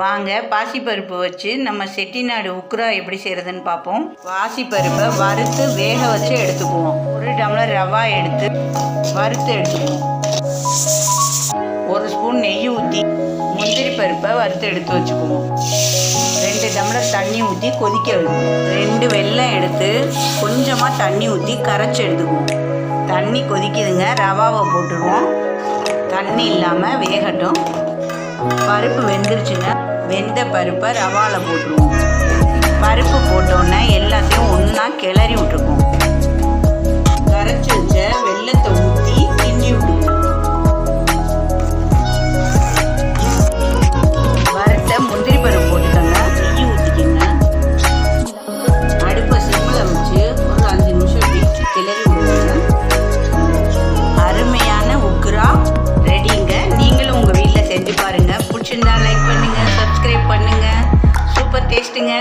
வாங்க பாசிப்பருப்பு வச்சு நம்ம செட்டிநாடு உக்ரா எப்படி செய்கிறதுன்னு பார்ப்போம். பாசிப்பருப்பை வறுத்து வேக வச்சு எடுத்துக்குவோம். ஒரு டம்ளர் ரவா எடுத்து வறுத்து எடுத்துக்குவோம். ஒரு ஸ்பூன் நெய் ஊற்றி முந்திரி பருப்பை வறுத்து எடுத்து வச்சுக்குவோம். ரெண்டு டம்ளர் தண்ணி ஊற்றி கொதிக்க வைக்கணும் ரெண்டு வெள்ளம் எடுத்து கொஞ்சமாக தண்ணி ஊற்றி கரைச்சி எடுத்துக்குவோம். தண்ணி கொதிக்குதுங்க ரவாவை போட்டுருவோம். தண்ணி இல்லாமல் வேகட்டும். பருப்பு வெந்துருச்சுன்னா வெந்த பருப்பை ரவாவில் போட்டுருவோம். பருப்பு போட்டோன்னே எல்லாத்தையும் ஒன்றா கிளறி விட்டுருவோம். லைக் பண்ணுங்கள் சப்ஸ்கிரைப் பண்ணுங்கள் சூப்பர் டேஸ்ட்டுங்க.